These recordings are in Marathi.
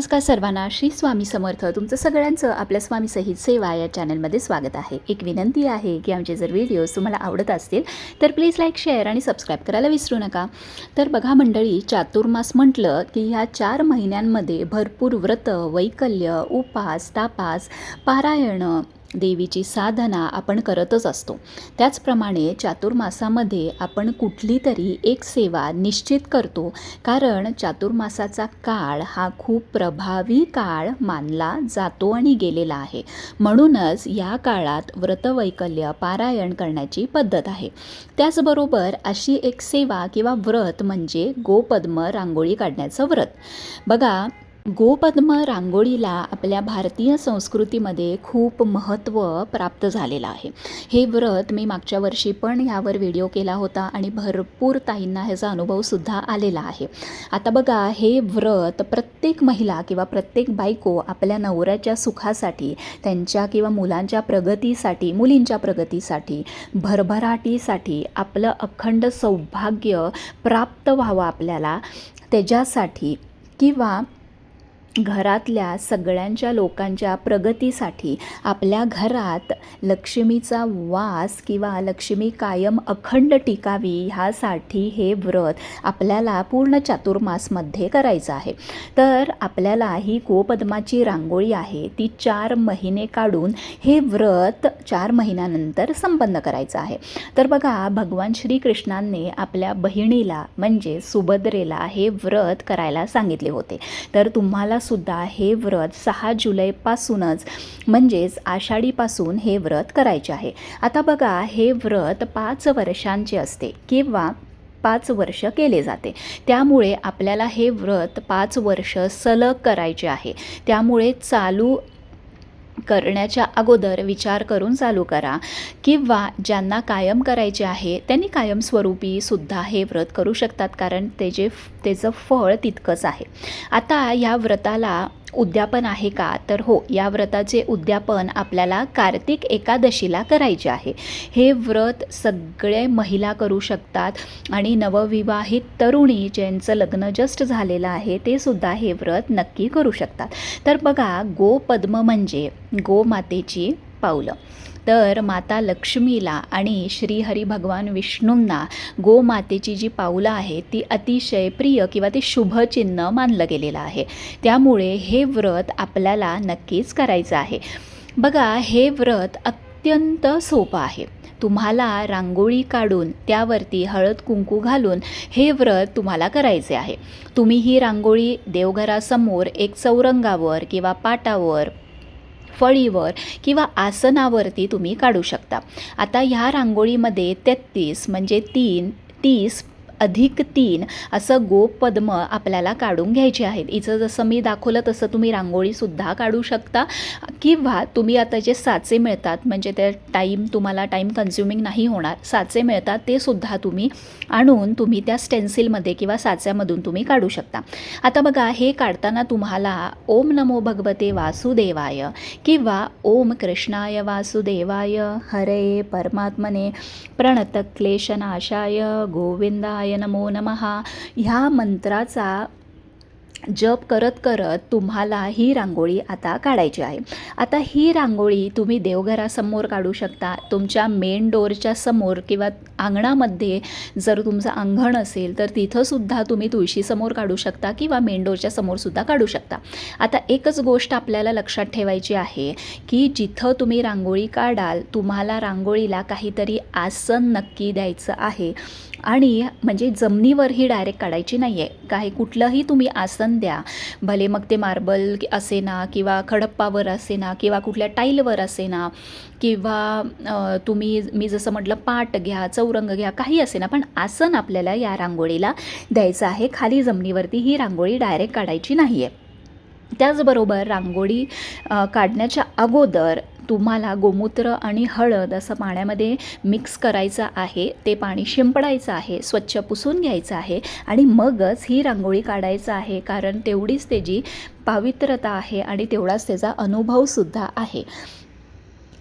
नमस्कार सर्वांना. श्री स्वामी समर्थ. तुमचं सगळ्यांचं आपल्या स्वामी सहित सेवा या चॅनलमध्ये स्वागत आहे. एक विनंती आहे की आमचे जर व्हिडिओज तुम्हाला आवडत असतील तर प्लीज लाईक शेअर आणि सबस्क्राईब करायला विसरू नका. तर बघा मंडळी चातुर्मास म्हटलं की ह्या चार महिन्यांमध्ये भरपूर व्रत वैकल्य उपास तापास पारायणं देवीची साधना आपण करतच असतो. त्याचप्रमाणे चातुर्मासामध्ये आपण कुठली तरी एक सेवा निश्चित करतो. कारण चातुर्मासाचा काळ हा खूप प्रभावी काळ मानला जातो आणि गेलेला आहे. म्हणूनच या काळात व्रतवैकल्य पारायण करण्याची पद्धत आहे. त्याचबरोबर अशी एक सेवा किंवा व्रत म्हणजे गोपद्म रांगोळी काढण्याचं व्रत. बघा गोपद्म रांगोळीला आपल्या भारतीय संस्कृतीमध्ये खूप महत्त्व प्राप्त झालेलं आहे. हे व्रत मी मागच्या वर्षी पण ह्यावर व्हिडिओ केला होता आणि भरपूर ताईंना ह्याचा अनुभवसुद्धा आलेला आहे. आता बघा हे व्रत प्रत्येक महिला किंवा प्रत्येक बायको आपल्या नवऱ्याच्या सुखासाठी त्यांच्या किंवा मुलांच्या प्रगतीसाठी मुलींच्या प्रगतीसाठी भरभराटीसाठी आपलं अखंड सौभाग्य प्राप्त व्हावं आपल्याला. त्याच्यासाठी किंवा घरातल्या सगळ्यांच्या लोकांच्या प्रगतीसाठी आपल्या घरात लक्ष्मीचा वास किंवा लक्ष्मी कायम अखंड टिकावी ह्यासाठी हे व्रत आपल्याला पूर्ण चातुर्मासमध्ये करायचं आहे. तर आपल्याला ही गोपद्माची रांगोळी आहे ती चार महिने काढून हे व्रत चार महिन्यानंतर संपन्न करायचं आहे. तर बघा भगवान श्रीकृष्णांनी आपल्या बहिणीला म्हणजे सुभद्रेला हे व्रत करायला सांगितले होते. तर तुम्हाला सुद्धा हे व्रत सहा जुलैपासूनच म्हणजेच आषाढीपासून हे व्रत करायचे आहे. आता बघा हे व्रत पाच वर्षांचे असते किंवा पाच वर्ष केले जाते. त्यामुळे आपल्याला हे व्रत पाच वर्ष सलग करायचे आहे. त्यामुळे चालू करण्याच्या अगोदर विचार करून चालू करा. किंवा ज्यांना कायम करायचे आहे त्यांनी कायमस्वरूपी सुद्धा हे व्रत करू शकतात कारण त्याचे त्याचं फळ तितकंच आहे. आता या व्रताला उद्यापन आहे का? तर हो या व्रताचे उद्यापन आपल्याला कार्तिक एकादशीला करायचे आहे. हे व्रत सगळे महिला करू शकतात आणि नवविवाहित तरुणी ज्यांचं लग्न जस्ट झालेलं आहे ते सुद्धा हे व्रत नक्की करू शकतात. तर बघा गोपद्म म्हणजे गोमातेची पावलं. तर माता लक्ष्मीला आणि श्रीहरी भगवान विष्णूंना गोमातेची जी पावलं आहे ती अतिशय प्रिय किंवा ते शुभचिन्ह मानलं गेलेलं आहे. त्यामुळे हे व्रत आपल्याला नक्कीच करायचं आहे. बघा हे व्रत अत्यंत सोपं आहे. तुम्हाला रांगोळी काढून त्यावरती हळद कुंकू घालून हे व्रत तुम्हाला करायचे आहे. तुम्ही ही रांगोळी देवघरासमोर एक चौरंगावर किंवा पाटावर फळीवर किंवा आसनावरती तुम्ही काढू शकता. आता ह्या रांगोळीमध्ये तेहतीस म्हणजे तीन तीस अधिक तीन असं गोपद्म आपल्याला काढून घ्यायचे आहेत. हिचं जसं मी दाखवलं तसं तुम्ही रांगोळीसुद्धा काढू शकता. किंवा तुम्ही आता जे साचे मिळतात म्हणजे ते टाईम तुम्हाला टाईम कन्झ्युमिंग नाही होणार साचे मिळतात ते सुद्धा तुम्ही आणून तुम्ही त्या स्टेन्सिलमध्ये किंवा साच्यामधून तुम्ही काढू शकता. आता बघा हे काढताना तुम्हाला ओम नमो भगवते वासुदेवाय किंवा ओम कृष्णाय वासुदेवाय हरे परमात्मने प्रणत क्लेशनाशाय गोविंदाय नमो नमः. ह्या मंत्राचा जप करत करत तुम्हाला ही रांगोळी आता काढायची आहे. आता ही रांगोळी तुम्ही देवघरासमोर काढू शकता. तुमच्या मेन डोअरच्या समोर किंवा अंगणामध्ये जर तुमचं अंगण असेल तर तिथंसुद्धा तुम्ही तुळशीसमोर काढू शकता किंवा मेन डोअरच्या समोरसुद्धा काढू शकता. आता एकच गोष्ट आपल्याला लक्षात ठेवायची आहे की जिथं तुम्ही रांगोळी काढाल तुम्हाला रांगोळीला काहीतरी आसन नक्की द्यायचं आहे. आणि म्हणजे जमिनीवरही डायरेक्ट काढायची नाही आहे काही कुठलंही तुम्ही आसन द्या. भले मग ते मार्बल असे ना किंवा खडप्पावर असे ना किंवा कुठल्या टाईलवर असे ना किंवा तुम्ही मी जसं म्हटलं पाट घ्या चौरंग घ्या काही असे ना पण आसन आपल्याला या रांगोळीला द्यायचं आहे. खाली जमिनीवरती ही रांगोळी डायरेक्ट काढायची नाही आहे त्याचबरोबर रांगोळी काढण्याच्या अगोदर तुम्हाला गोमूत्र आणि हळद असं पाण्यामध्ये मिक्स करायचं आहे ते पाणी शिंपडायचं आहे स्वच्छ पुसून घ्यायचं आहे आणि मगच ही रांगोळी काढायचं आहे. कारण तेवढीच त्याची पावित्रता आहे आणि तेवढाच त्याचा अनुभवसुद्धा आहे.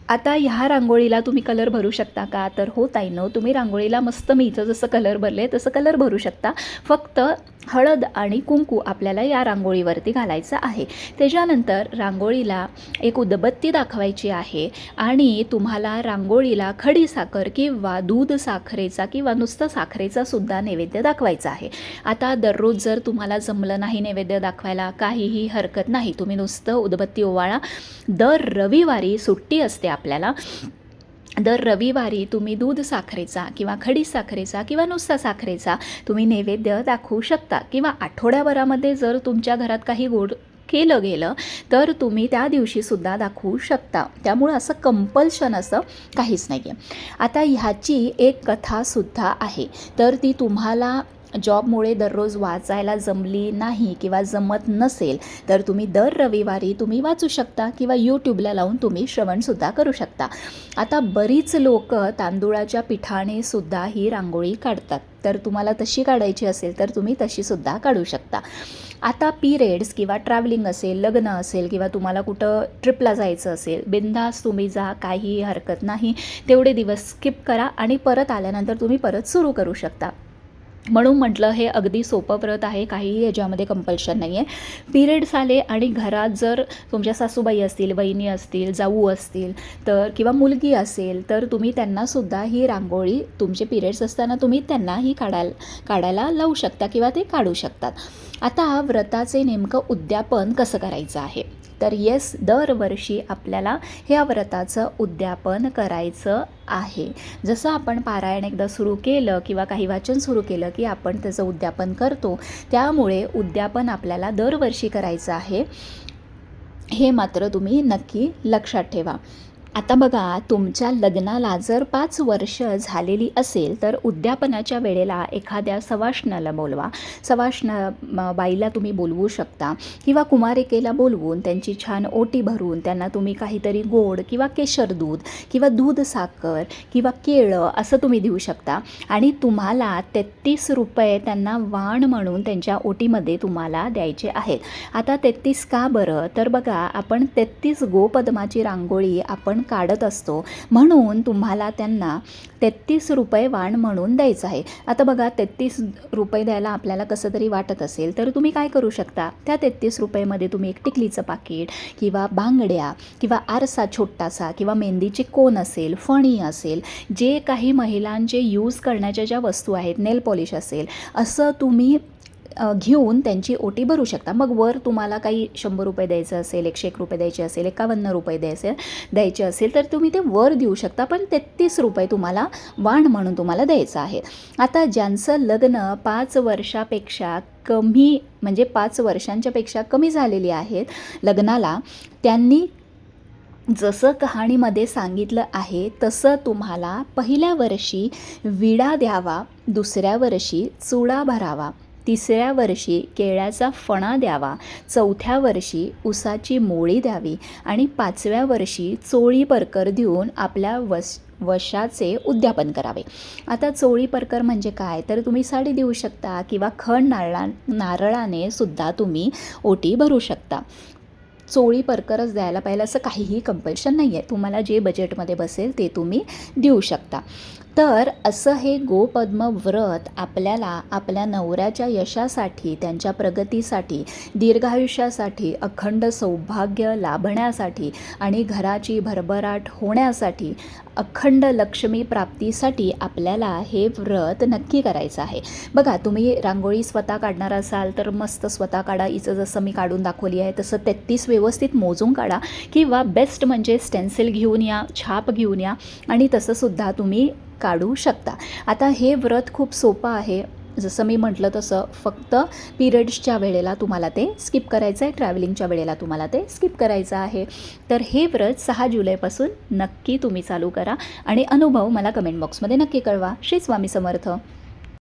आता ह्या रांगोळीला तुम्ही कलर भरू शकता का? तर हो ताईनो तुम्ही रांगोळीला मस्त मी इथं जसं कलर भरले तसं कलर भरू शकता. फक्त हळद आणि कुंकू आपल्याला या रांगोळीवरती घालायचं आहे. त्याच्यानंतर रांगोळीला एक उदबत्ती दाखवायची आहे आणि तुम्हाला रांगोळीला खडी साखर किंवा दूध साखरेचा किंवा नुसतं साखरेचा सुद्धा नैवेद्य दाखवायचा आहे. आता दररोज जर तुम्हाला जमलं नाही नैवेद्य दाखवायला काहीही हरकत नाही तुम्ही नुसतं उदबत्ती ओवाळा. दर रविवारी सुट्टी असते आपल्याला. दर रविवारी तुम्ही दूध साखरेचा किंवा खडी साखरेचा किंवा नुसता साखरेचा तुम्ही नैवेद्य दाखवू शकता. किंवा आठवड्याभरामध्ये जर तुमच्या घरात काही गोड केलं गेलं तर तुम्ही त्या दिवशीसुद्धा दाखवू शकता. त्यामुळं असं कंपल्शन असं काहीच नाही आहे आता ह्याची एक कथासुद्धा आहे. तर ती तुम्हाला जॉबमुळे दररोज वाचायला जमली नाही किंवा जमत नसेल तर तुम्ही दर रविवारी तुम्ही वाचू शकता किंवा यूट्यूबला लावून तुम्ही श्रवणसुद्धा करू शकता. आता बरीच लोक तांदूळाच्या पिठाने सुद्धा ही रांगोळी काढतात. तर तुम्हाला तशी काढायची असेल तर तुम्ही तशीसुद्धा काढू शकता. आता पिरियड्स किंवा ट्रॅव्हलिंग असेल लग्न असेल किंवा तुम्हाला कुठं ट्रिपला जायचं असेल बिंदास तुम्ही जा काही हरकत नाही. तेवढे दिवस स्किप करा आणि परत आल्यानंतर तुम्ही परत सुरू करू शकता. म्हणून म्हटलं हे अगदी सोपं व्रत आहे. काहीही याच्यामध्ये कंपल्शन नाही आहे पिरियड्स आले आणि घरात जर तुमच्या सासूबाई असतील बहिणी असतील जाऊ असतील तर किंवा मुलगी असेल तर तुम्ही त्यांनासुद्धा ही रांगोळी तुमचे पिरियड्स असताना तुम्ही त्यांना ही काढायला काढायला लावू शकता किंवा ते काढू शकतात. आता व्रताचे नेमकं उद्यापन कसं करायचं आहे? तर येस दरवर्षी आपल्याला ह्या व्रताचं उद्यापन करायचं आहे. जसं आपण पारायण एकदा सुरू केलं किंवा काही वाचन सुरू केलं की आपण त्याचं उद्यापन करतो त्यामुळे उद्यापन आपल्याला दरवर्षी करायचं आहे. हे मात्र तुम्ही नक्की लक्षात ठेवा. आता बघा तुमच्या लग्नाला जर पाच वर्ष झालेली असेल तर उद्यापनाच्या वेळेला एखाद्या सवाष्णाला बोलवा. सवाष्ण बाईला तुम्ही बोलवू शकता किंवा कुमारिकेला बोलवून त्यांची छान ओटी भरून त्यांना तुम्ही काहीतरी गोड किंवा केशर दूध किंवा दूध साखर किंवा केळं असं तुम्ही देऊ शकता. आणि तुम्हाला तेहतीस रुपये त्यांना वाण म्हणून त्यांच्या ओटीमध्ये तुम्हाला द्यायचे आहेत. आता तेहतीस का बरं? तर बघा आपण तेहतीस गोपद्माची रांगोळी आपण काढत असतो. म्हणून तुम्हाला त्यांना तेहतीस रुपये वाण म्हणून द्यायचं आहे. आता बघा तेहतीस रुपये द्यायला आपल्याला कसं तरी वाटत असेल तर तुम्ही काय करू शकता? त्या तेहतीस रुपयेमध्ये तुम्ही एक टिकलीचं पाकिट किंवा बांगड्या किंवा आरसा छोटासा किंवा मेहंदीची कोन असेल फणी असेल जे काही महिलांचे यूज करण्याच्या ज्या वस्तू आहेत नेल पॉलिश असेल असं तुम्ही घेऊन त्यांची ओटी भरू शकता. मग वर तुम्हाला काही शंभर रुपये द्यायचं असेल एकशे एक रुपये द्यायचे असेल एकावन्न रुपये द्यायचे द्यायचे असेल तर तुम्ही ते वर देऊ शकता. पण तेहतीस रुपये तुम्हाला वाण म्हणून तुम्हाला द्यायचं आहे. आता ज्यांचं लग्न पाच वर्षापेक्षा कमी म्हणजे पाच वर्षांच्यापेक्षा कमी झालेली आहेत लग्नाला त्यांनी जसं कहाणीमध्ये सांगितलं आहे तसं तुम्हाला पहिल्या वर्षी विडा द्यावा दुसऱ्या वर्षी चुडा भरावा. तिसऱ्या वर्षी केळ्याचा फणा द्यावा चौथ्या वर्षी उसाची मोळी द्यावी आणि पाचव्या वर्षी चोळी परकर देऊन आपल्या वस वशाचे उद्यापन करावे. आता चोळी परकर म्हणजे काय? तर तुम्ही साडी देऊ शकता किंवा खण नारळा नारळाने सुद्धा तुम्ही ओटी भरू शकता. चोळी परकरच द्यायला पाहिजे असं काहीही कंपल्शन नाही आहे तुम्हाला जे बजेटमध्ये बसेल ते तुम्ही देऊ शकता. तर असं हे गोपद्म व्रत आपल्याला आपल्या नवऱ्याच्या यशासाठी त्यांच्या प्रगतीसाठी दीर्घायुष्यासाठी अखंड सौभाग्य लाभण्यासाठी आणि घराची भरभराट होण्यासाठी अखंड लक्ष्मी प्राप्तीसाठी आपल्याला हे व्रत नक्की करायचं आहे. बघा तुम्ही रांगोळी स्वतः काढणार असाल तर मस्त स्वतः काढा. हिचं जसं मी काढून दाखवली आहे तसं तेहतीस व्यवस्थित मोजून काढा किंवा बेस्ट म्हणजे स्टेन्सिल घेऊन या छाप घेऊन या आणि तसंसुद्धा तुम्ही काढू शकता. आता हे व्रत खूप सोपं आहे. जसं मी म्हटलं तसं फक्त पिरियड्सच्या वेळेला तुम्हाला ते स्किप करायचं आहे. ट्रॅव्हलिंगच्या वेळेला तुम्हाला ते स्किप करायचं आहे. तर हे व्रत सहा जुलैपासून नक्की तुम्ही चालू करा आणि अनुभव मला कमेंट बॉक्समध्ये नक्की कळवा. श्री स्वामी समर्थ.